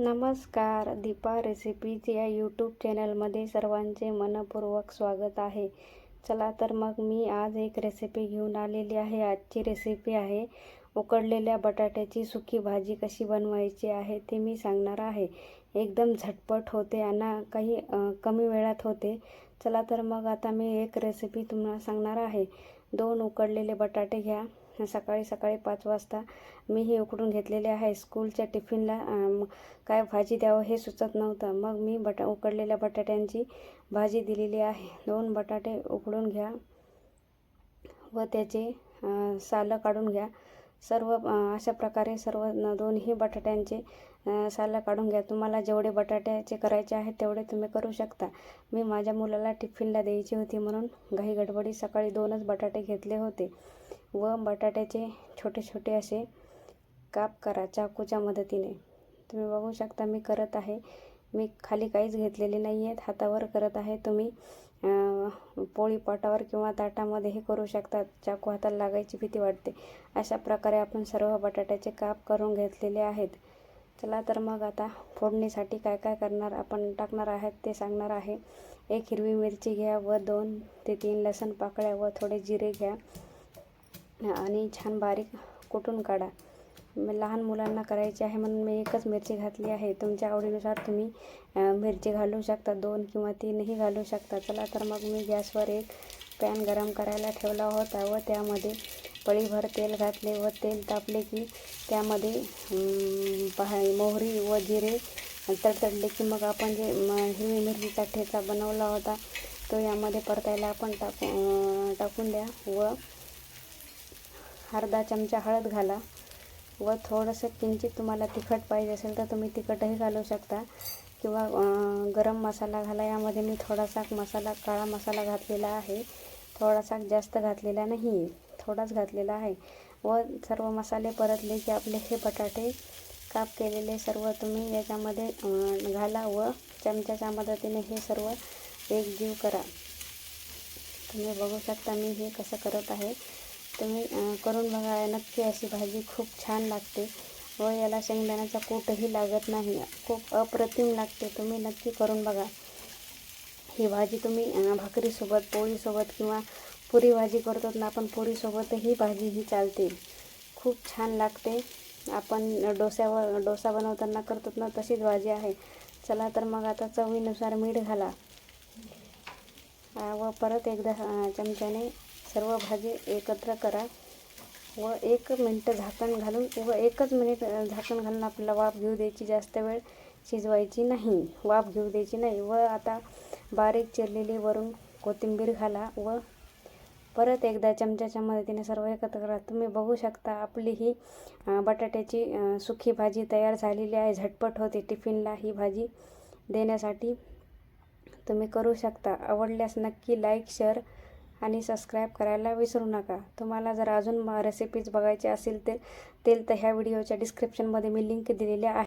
नमस्कार दीपा रेसिपीज या यूट्यूब चॅनलमध्ये सर्वांचे मनपूर्वक स्वागत आहे. चला तर मग मी आज एक रेसिपी घेऊन आलेली आहे. आजची रेसिपी आहे उकडलेल्या बटाट्याची सुकी भाजी कशी बनवायची आहे ते मी सांगणार आहे. एकदम झटपट होते आणि काही कमी वेळात होते. चला तर मग आता मी एक रेसिपी तुम्हाला सांगणार आहे. दोन उकडलेले बटाटे घ्या. सकाळी सकाळी पाच वाजता मी हे उकडून घेतलेले आहे. स्कूलच्या टिफिनला काय भाजी द्यावं हे सुचत नव्हतं. मग मी बटा उकडलेल्या बटाट्यांची भाजी दिलेली आहे. दोन बटाटे उकडून घ्या व त्याचे सालं काढून घ्या. सर्व अशा प्रकारे सर्व न दोन्ही बटाट्यांचे सालं काढून घ्या. तुम्हाला जेवढे बटाट्याचे करायचे आहेत तेवढे तुम्ही करू शकता. मी माझ्या मुलाला टिफिनला द्यायची होती म्हणून घाई गडबडी सकाळी दोनच बटाटे घेतले होते. व बटाट्याचे छोटे छोटे असे काप करा चाकूच्या मदतीने. तुम्ही बघू शकता मी करत आहे. मी खाली काहीच घेतलेले नाही आहेत हातावर करत आहे. तुम्ही पोळी पाटावर किंवा ताटामध्येही करू शकता. चाकू हाताला लागायची भीती वाटते. अशा प्रकारे आपण सर्व बटाट्याचे काप करून घेतलेले आहेत. चला तर मग आता फोडणीसाठी काय काय करणार आपण टाकणार आहेत ते सांगणार आहे. एक हिरवी मिरची घ्या व दोन ते तीन लसण पाकळ्या व थोडे जिरे घ्या. आणि छान बारीक कुटून काढा. मी लहान मुलांना करायचे आहे म्हणून मी एकच मिरची घातली आहे. तुमच्या आवडीनुसार तुम्ही मिरची घालू शकता दोन किंवा तीनही घालू शकता. चला तर मग मी गॅसवर एक पॅन गरम करायला ठेवला होता व त्यामध्ये पळीभर तेल घातले व तेल तापले की त्यामध्ये पहा मोहरी व जिरे तडतडले की मग आपण जे हिरवी मिरचीचा ठेचा बनवला होता तो यामध्ये परतायला आपण टाकू टाकून द्या व अर्धा चमचा हळद घाला व थोडंसं किंचित तुम्हाला तिखट पाहिजे असेल तर तुम्ही तिखटही घालू शकता. किंवा गरम मसाला घाला. यामध्ये मी थोडासा मसाला काळा मसाला घातलेला आहे. थोडासा जास्त घातलेला नाही. थोडाच घातलेला आहे. व सर्व मसाले परतले की आपले हे बटाटे काप केलेले सर्व तुम्ही याच्यामध्ये घाला व चमच्याच्या मदतीने हे सर्व एकजीव करा. तुम्ही बघू शकता मी हे कसं करत आहे. तुम्ही करून बघा. नक्की अशी भाजी खूप छान लागते. व याला शेंगदाण्याचा कूटही लागत नाही. खूप अप्रतिम लागते. तुम्ही नक्की करून बघा. ही भाजी तुम्ही भाकरीसोबत पोळीसोबत किंवा पुरी भाजी करतो ना आपण पोळीसोबतही भाजी ही चालते. खूप छान लागते. आपण डोस्यावर डोसा बनवताना करतो ना तशीच भाजी आहे. चला तर मग आता चवीनुसार मीठ घाला. व परत एकदा चमच्याने सर्व भाजी एकत्र करा व एक मिनटं झाकण घालून व एकच मिनिट झाकण घालून आपल्याला वाफ घेऊ द्यायची. जास्त वेळ शिजवायची नाही. वाफ घेऊ द्यायची नाही. व आता बारीक चिरलेली वरून कोथिंबीर घाला व परत एकदा चमच्याच्या मदतीने सर्व एकत्र करा. तुम्ही बघू शकता आपली ही बटाट्याची सुखी भाजी तयार झालेली आहे. झटपट होते टिफिनला ही भाजी देण्यासाठी. तुम्ही करू शकता. आवडल्यास नक्की लाईक शेअर आणि सबस्क्राईब करायला विसरू नका. तुम्हाला जर अजून रेसिपीज बघायची असेल तर तेल तर ह्या व्हिडिओच्या डिस्क्रिप्शनमध्ये मी लिंक दिलेल्या आहे